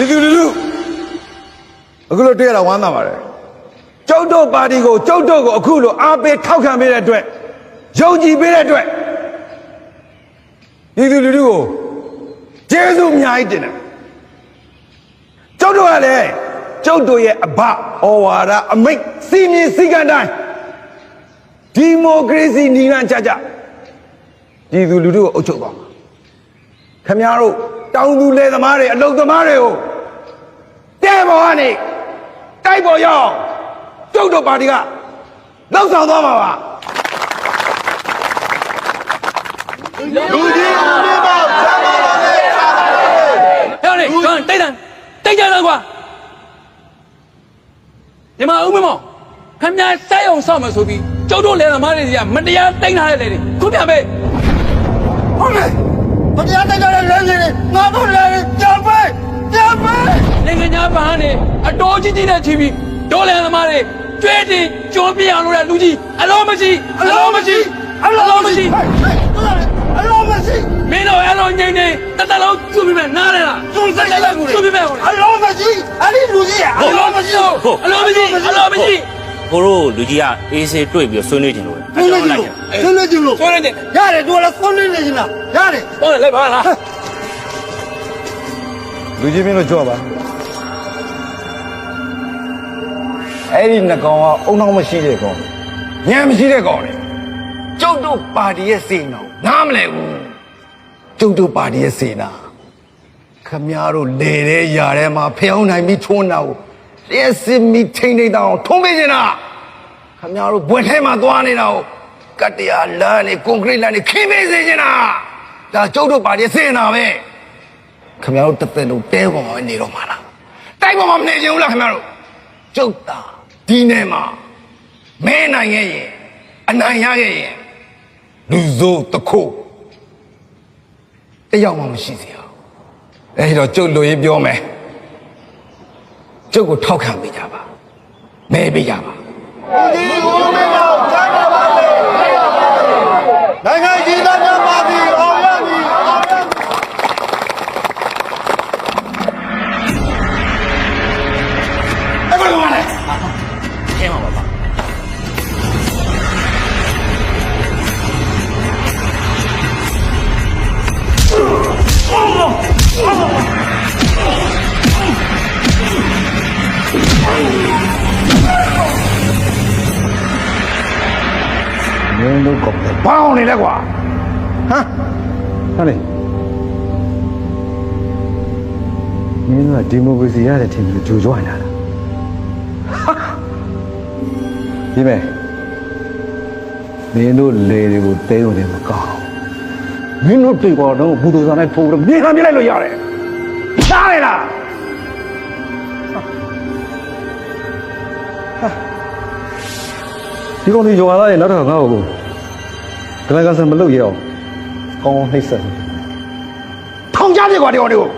လူအခုလိုတွေ့ရတာဝမ်းသာပါတယ်ကျုပ်တို့ပါတီကိုကျုပ်တို့ကိုအခုလိုအားပေးထောက်ခံပေးတဲ့အတွက်ယုံကြည်ပေးတဲ့အတွက်ဒီလူလူကိုကျေးဇူးအများကြီးတင်တယ်ကျုပ်တို့ကလည်းကျုပ်တို့ရဲ့အဘဩဝါဒအမိတ်စီမင်းစည်းကမ်းတိုင်းဒီမိုကရေစီညီလန်းကြကြဒီလူလူတို့ကိုအုပ်ချုပ်ပါမှာခင်ဗျားတို့တောင်သူလယ်သမားတွေအလုပ်သမားတွေကို တဲပေါ်ကနေတိုက်ပေါ်ရောက်အောင်ကျုပ်တို့ပါတီကလောက်ဆောင်သွားမှာပါလူကြီးဦးမင်းပေါ့ဆမ်းပါပါလေဟဲ့လေကွန်တိတ်တန်တိတ်ကြတော့ကွာဒီမှာဦးမမောင်ခမညာစိုက်အောင်ဆောက်မယ်ဆိုပြီးကျုပ်တို့လယ်သမားတွေကမတရားတိတ်ထားတဲ့လေတွေခုပြန်ပေးဟုတ်လေမတရားတိုက်ကြတဲ့လမ်းကြီးတွေငါတို့လည်းကြောက်ပဲကြောက်ပဲ နိုင်ငံညာဘာနဲ့အတော်ကြီးကြီးနဲ့ချီပြီးဒေါ်လယ်သမားတွေကျွဲတင်ကျွန်းပြအောင်လို့တဲ့လူကြီးအလုံးမရှိအလုံးမရှိအလုံးမရှိအလောမရှိမင်းတို့အလုံးငိမ့်နေတတလုံးကျွပြီးမဲ့နားရလားသူစိတ်လည်းကိုကျွပြီးမဲ့ဟိုအလောမရှိအဲ့ဒီလူကြီးအအလောလုံးမမရှိရှိတော့အလုံးမရှိအလုံးမရှိကိုတို့လူကြီးကအေးစေးတွေ့ပြီးတော့ဆွေးနွေးကြလို့သူလည်းကြည့်လို့သူလည်းကြည့်လို့ဆိုရတဲ့ရတယ်သူလည်းသုံးနေနေချင်လားရတယ်ဟောလိုက်ပါလားလူကြီးမင်းတို့ကြွပါ အဲ့ဒီနှကောင်ကအုံနောက်မရှိတဲ့ကောင်ညံမရှိတဲ့ကောင်လေကျုပ်တို့ပါတီရဲ့စေနာကိုနားမလဲဘူးကျုပ်တို့ပါတီရဲ့စေနာခမည်းတော်လေတဲ့ຢာထဲမှာဖျောင်းနိုင်ပြီးထွန်းတာကိုလျှက်စစ်မိထိမ့်နေတောင်ထုံးပေးနေတာခမည်းတော်ဘွယ်ထဲမှာသွားနေတာကိုကတ္တရာလမ်းနေကွန်ကရစ်လမ်းနေခင်းပေးစေချင်တာဒါကျုပ်တို့ပါတီရဲ့စေနာပဲခင်ဗျားတို့တစ်သက်လုံးတဲပေါ်မှာနေတော့မှာလားတိုက်ပေါ်မှာမနေချင်ဘူးလားခင်ဗျားတို့ကျုပ်တာ ဒီနယ်မှာမဲနိုင်ရဲ့ရင်အနိုင်ရရဲ့ရင်လူစိုးတစ်ခုတယောက်မှမရှိစေအောင်အဲဒီတော့ကျုပ်လူရင်ပြောမယ်ကျုပ်ကိုထောက်ခံပေးကြပါမဲပေးကြပါလူကြီးဦးမင်းပေါ့ မင်းတို့ကောဘောင်းနေလဲကွာဟမ်ဟာလေမင်းတို့ကဒီမိုကရေစီရတဲ့ထင်ပြီးကြိုးကြွနေတာလားဒီမဲ့မင်းတို့လေတွေကိုတဲုံနေမကောင်းမင်းတို့တွေ့ပေါ်တော့ဘူဒိုဇာနဲ့ဖုန်းတော့မြေခံပြလိုက်လို့ရတယ်ရှားလေလား ဒီကောင်ဒီဂျွာသားရဲ့နောက်တစ်ခါငါ့ကိုဒလန်ကဆန်မလုပ်ရအောင်ကောင်းနှိမ့်ဆက်ထောင်ကြပြကွာဒီကောင်တွေကို